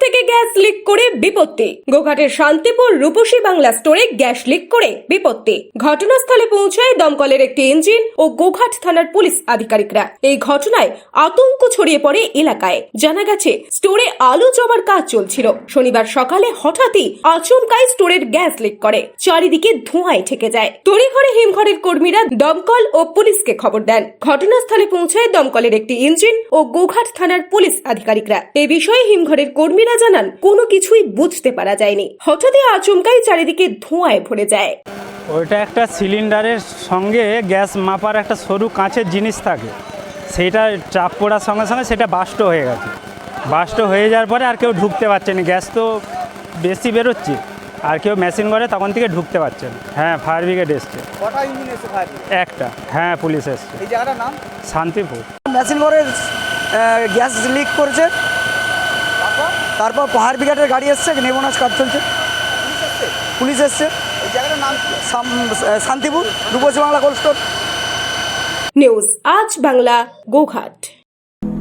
থেকে gas leak করে বিপত্তি। গোঘাটের শান্তিপুর রূপসী বাংলা স্টোরে গ্যাস লিক করে বিপত্তি। ঘটনাস্থলে পৌঁছায় দমকলের একটি ইঞ্জিন ও গোঘাট থানার পুলিশ আধিকারিকরা। এই ঘটনায় আতঙ্ক ছড়িয়ে পড়ে এলাকায়। জানা গেছে, স্টোরে আলু জমার কাজ চলছিল। শনিবার সকালে হঠাৎই আচমকাই স্টোরের গ্যাস লিক করে। চারিদিকে ধোঁয়ায় ঠেকে যায়। তড়িঘড়ি হিমঘরের কর্মীরা দমকল ও পুলিশকে খবর দেন। ঘটনাস্থলে পৌঁছায় দমকলের একটি ইঞ্জিন ও গোঘাট থানার পুলিশ আধিকারিকরা। এ বিষয়ে হিমঘরের কর্মীরা জানান কোনো কিছুই বুঝতে পারা যায়নি। হঠাৎই আচমকাই চারিদিকে ধোঁয়ায় ভরে যায়। ওইটা একটা সিলিন্ডারের সঙ্গে গ্যাস মাপার একটা সরু কাঁচের জিনিস থাকে। সেইটা চাপ পড়ার সঙ্গে সঙ্গে সেটা বাষ্ট হয়ে গেছে। বাষ্ট হয়ে যাওয়ার পরে আর কেউ ঢুকতে পারছে না। গ্যাস তো বেশি বেরোচ্ছে। আর কেউ মেশিন করে তখন থেকে ঢুকতে পারছে না। হ্যাঁ ফায়ার ব্রিগেড এসছে। কটা ইঞ্জিন এসে ফায়ার একটা। হ্যাঁ পুলিশ এসছে। নাম? শান্তিপুর। মেশিন করে গ্যাস লিক করেছে। তারপর পাহাড় বিঘাটের গাড়ি এসছে নেমনাজ কাজ চলছে। পুলিশ এসছে। এই জায়গাটার নাম Shantipur Rupashi Bangla cold store. News Aaj Bangla Goghat